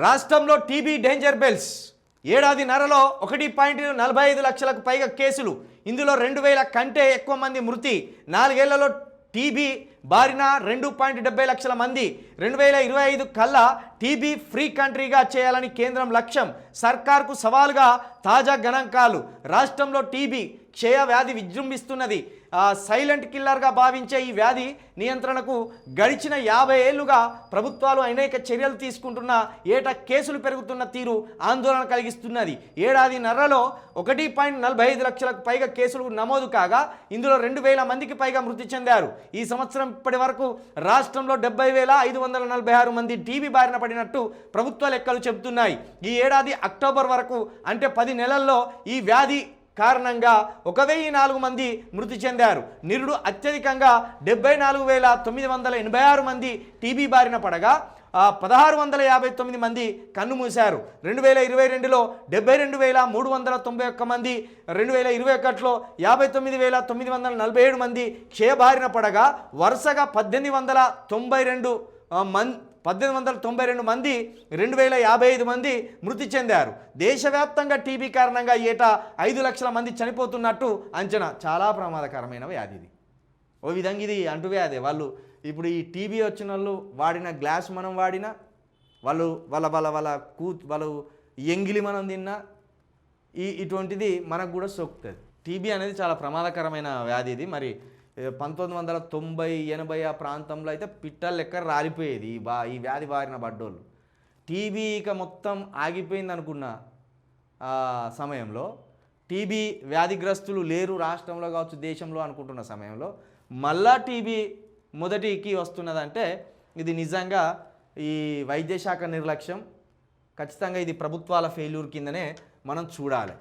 రాష్ట్రంలో TB danger bells. ఏడాది నరలో ఒకటి పాయింట్ నలభై ఐదు లక్షలకు పైగా కేసులు. ఇందులో రెండు వేల కంటే ఎక్కువ మంది మృతి. నాలుగేళ్ళలో టీబీ బారిన రెండు పాయింట్ డెబ్బై లక్షల మంది రెండు వేల ఇరవై ఐదు కల్లా టీబీ ఫ్రీ కంట్రీగా చేయాలని కేంద్రం లక్ష్యం. సర్కార్కు సవాలుగా తాజా గణాంకాలు. రాష్ట్రంలో టీబీ క్షయ వ్యాధి విజృంభిస్తున్నది. సైలెంట్ కిల్లర్గా భావించే ఈ వ్యాధి నియంత్రణకు గడిచిన యాభై ఏళ్ళుగా ప్రభుత్వాలు అనేక చర్యలు తీసుకుంటున్న ఏటా కేసులు పెరుగుతున్న తీరు ఆందోళన కలిగిస్తున్నది. ఏడాది నర్రలో ఒకటి పాయింట్ నలభై ఐదు లక్షలకు పైగా కేసులు నమోదు కాగా ఇందులో రెండు వేల మందికి పైగా మృతి చెందారు. ఈ సంవత్సరం ఇప్పటి వరకు రాష్ట్రంలో డెబ్బై వేల ఐదు వందల నలభై ఆరు మంది టీబీ బారిన పడినట్టు ప్రభుత్వ లెక్కలు చెబుతున్నాయి. ఈ ఏడాది అక్టోబర్ వరకు అంటే పది నెలల్లో ఈ వ్యాధి కారణంగా ఒక వెయ్యి నాలుగు మంది మృతి చెందారు. నిరుడు అత్యధికంగా డెబ్బై నాలుగు వేల తొమ్మిది వందల ఎనభై ఆరు మంది టీబీ బారిన పడగా పదహారు వందల యాభై తొమ్మిది మంది కన్ను మూశారు. రెండు వేల ఇరవై రెండులో డెబ్బై రెండు వేల మూడు వందల తొంభై ఒక్క మంది రెండు వేల ఇరవై ఒకటిలో యాభై తొమ్మిది వేల తొమ్మిది వందల నలభై ఏడు మంది క్షయబారిన పడగా వరుసగా పద్దెనిమిది వందల తొంభై రెండు మన్ పద్దెనిమిది వందల తొంభై రెండు మంది రెండు వేల యాభై ఐదు మంది మృతి చెందారు. దేశవ్యాప్తంగా టీబీ కారణంగా ఏటా ఐదు లక్షల మంది చనిపోతున్నట్టు అంచనా. చాలా ప్రమాదకరమైన వ్యాధి ఇది. ఓ విధంగా ఇది అంటువ్యాధి. వాళ్ళు ఇప్పుడు ఈ టీబీ వచ్చిన వాళ్ళు వాడిన గ్లాస్ మనం వాడినా వాళ్ళు వాళ్ళ వాళ్ళ వాళ్ళ కూ వాళ్ళు ఎంగిలి మనం తిన్నా ఈ ఇటువంటిది మనకు కూడా సోకుతుంది. టీబీ అనేది చాలా ప్రమాదకరమైన వ్యాధి ఇది. మరి పంతొమ్మిది వందల తొంభై ఎనభై ఆ ప్రాంతంలో అయితే పిట్టలు లెక్క రాలిపోయేది ఈ బా ఈ వ్యాధి బారిన పడ్డోళ్ళు. టీబీ ఇక మొత్తం ఆగిపోయింది అనుకున్న సమయంలో టీబీ వ్యాధిగ్రస్తులు లేరు రాష్ట్రంలో కావచ్చు దేశంలో అనుకుంటున్న సమయంలో. మళ్ళా టీబీ మొదటికి వస్తున్నదంటే ఇది నిజంగా ఈ వైద్యశాఖ నిర్లక్ష్యం. ఖచ్చితంగా ఇది ప్రభుత్వాల ఫెయిల్యూర్ కిందనే మనం చూడాలి.